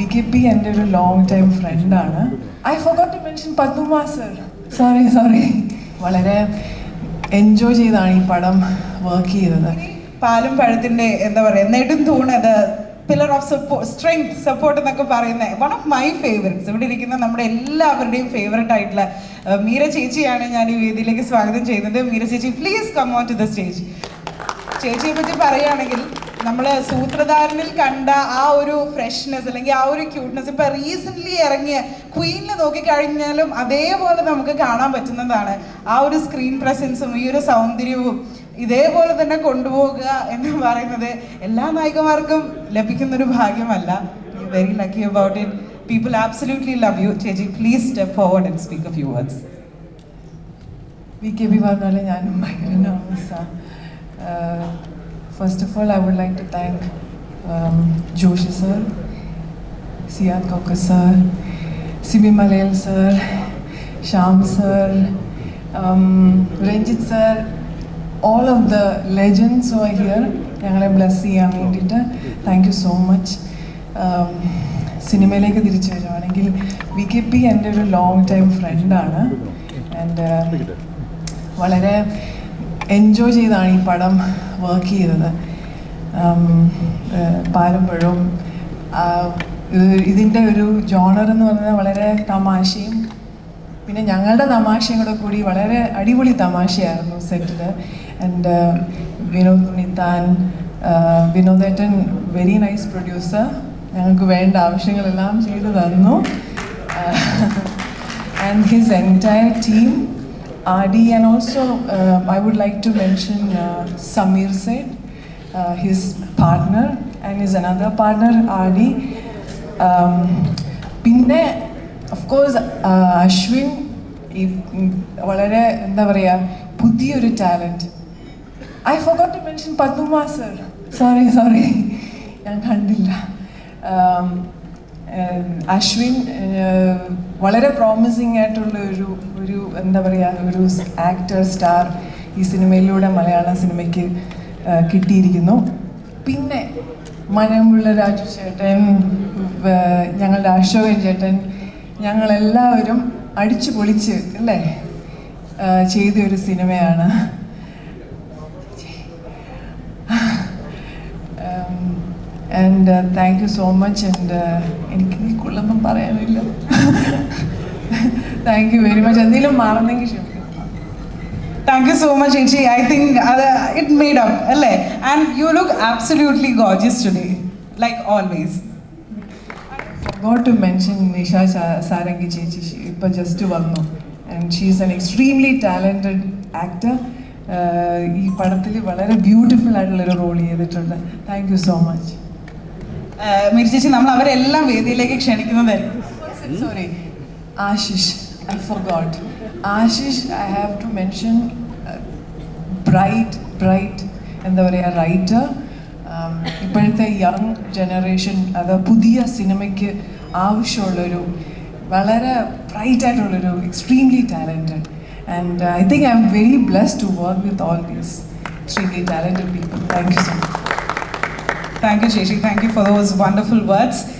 V K P എന്റെ ഒരു long time ഫ്രണ്ടാണ് I forgot to mention Padma sir sorry sorry വളരെ enjoy ചെയ്താണ് ഈ പടം വർക്ക് ചെയ്തത്. പാലും പഴത്തിന്റെ എന്താ പറയുക നെടും തൂണത് pillar of support strength support എന്നൊക്കെ പറയുന്ന വൺ ഓഫ് മൈ ഫേവറേറ്റ്സ് ഇവിടെ ഇരിക്കുന്ന നമ്മുടെ എല്ലാവരുടെയും ഫേവറേറ്റ് ആയിട്ടുള്ള മീര ചേച്ചിയാണ് ഞാൻ ഈ വേദിയിലേക്ക് സ്വാഗതം ചെയ്യുന്നത്. മീര ചേച്ചി please come on to the stage ചേച്ചിയെ പറ്റി പറയുകയാണെങ്കിൽ നമ്മൾ സൂത്രധാരനിൽ കണ്ട ആ ഒരു ഫ്രഷ്നെസ് അല്ലെങ്കിൽ ആ ഒരു ക്യൂട്ട്നെസ് ഇപ്പൊ റീസെന്റ് ഇറങ്ങിയ ക്വീനിൽ നോക്കിക്കഴിഞ്ഞാലും അതേപോലെ നമുക്ക് കാണാൻ പറ്റുന്നതാണ്. ആ ഒരു സ്ക്രീൻ പ്രസൻസും ഈ ഒരു സൗന്ദര്യവും ഇതേപോലെ തന്നെ കൊണ്ടുപോകുക എന്ന് പറയുന്നത് എല്ലാ നായികമാർക്കും ലഭിക്കുന്ന ഒരു ഭാഗ്യമല്ല very lucky about it people absolutely love you ചേച്ചി please step forward and speak a few words V K P പറഞ്ഞാൽ ഞാനും ഭയങ്കര nervous-ആ. First of all I would like to thank Joshi sir Siyad Koker sir Sibi Malayil sir Shyam sir Ranjith sir all of the legends oh here ഞങ്ങളെ bless ചെയ്യാൻ വേണ്ടിയിട്ട് thank you so much സിനിമയിലേക്ക് തിരിച്ചു വരുവാണെങ്കിൽ V K P എന്റെ ഒരു long time ഫ്രണ്ടാണ് and വളരെ എൻജോയ് ചെയ്താണ് ഈ പടം വർക്ക് ചെയ്തത് പാരമ്പഴവും ഇതിന്റെ ഒരു ജോണർ എന്ന് പറയുന്നത് വളരെ തമാശയും പിന്നെ ഞങ്ങളുടെ തമാശയും കൂടെ കൂടി വളരെ അടിപൊളി തമാശയായിരുന്നു സെറ്റിൽ ആൻഡ് വിനോദ് ഉണ്ണിത്താൻ വിനോദേട്ടൻ വെരി നൈസ് പ്രൊഡ്യൂസർ ഞങ്ങൾക്ക് വേണ്ട ആവശ്യങ്ങളെല്ലാം ചെയ്തു തന്നു. And his entire team RD and also uh, I would like to mention uh, Samir Seth, uh, his partner and his another partner RD. Um, പിന്നെ ഓഫ് കോഴ്സ് അശ്വിൻ ഈ ഉം, വളരെ എന്താ പറയുക പുതിയൊരു talent I forgot to mention Padma sir sorry sorry ഞാൻ കണ്ടില്ല Um, ഏഹ് അശ്വിൻ വളരെ പ്രോമിസിങ് ആയിട്ടുള്ള ഒരു ഒരു എന്താ പറയുക ഒരു ആക്ടർ സ്റ്റാർ ഈ സിനിമയിലൂടെ മലയാള സിനിമയ്ക്ക് കിട്ടിയിരിക്കുന്നു. പിന്നെ മനമുള്ള രാജു ചേട്ടൻ ഞങ്ങളുടെ അശോകൻ ചേട്ടൻ ഞങ്ങളെല്ലാവരും അടിച്ചു പൊളിച്ച് അല്ലേ? ചെയ്ത ഒരു സിനിമയാണ്. And thank you so much and എനിക്ക് നിൽക്കുള്ളൊന്നും പറയാനില്ല. താങ്ക് യു വെരി മച്ച് എന്തെങ്കിലും മാറുന്നെങ്കിൽ ക്ഷമിക്കും താങ്ക് യു സോ മച്ച് ചേച്ചി. ഐ തിങ്ക് അത് ഇറ്റ് മെയ്ഡ് അപ്പ് അല്ലേ? And you look absolutely gorgeous today like always got to mention Nisha Sarangi ചേച്ചി. ഇപ്പോൾ ജസ്റ്റ് വന്നു. And she is an extremely talented actor ഈ പടത്തിൽ വളരെ ബ്യൂട്ടിഫുൾ ആയിട്ടുള്ളൊരു റോൾ ചെയ്തിട്ടുണ്ട്. Thank you so much Meera ചേച്ചി നമ്മൾ അവരെല്ലാം വേദിയിലേക്ക് ക്ഷണിക്കുന്നതായിരിക്കും Ashish. I forgot. Ashish, I have to mention bright bright എന്താ പറയുക റൈറ്റർ ഇപ്പോഴത്തെ യങ് ജനറേഷൻ അത് പുതിയ സിനിമയ്ക്ക് ആവശ്യമുള്ളൊരു വളരെ ബ്രൈറ്റ് ആയിട്ടുള്ളൊരു extremely talented and I think I am very blessed to work with all these extremely talented people thank you so much Thank you, Shashi. Thank you for those wonderful words.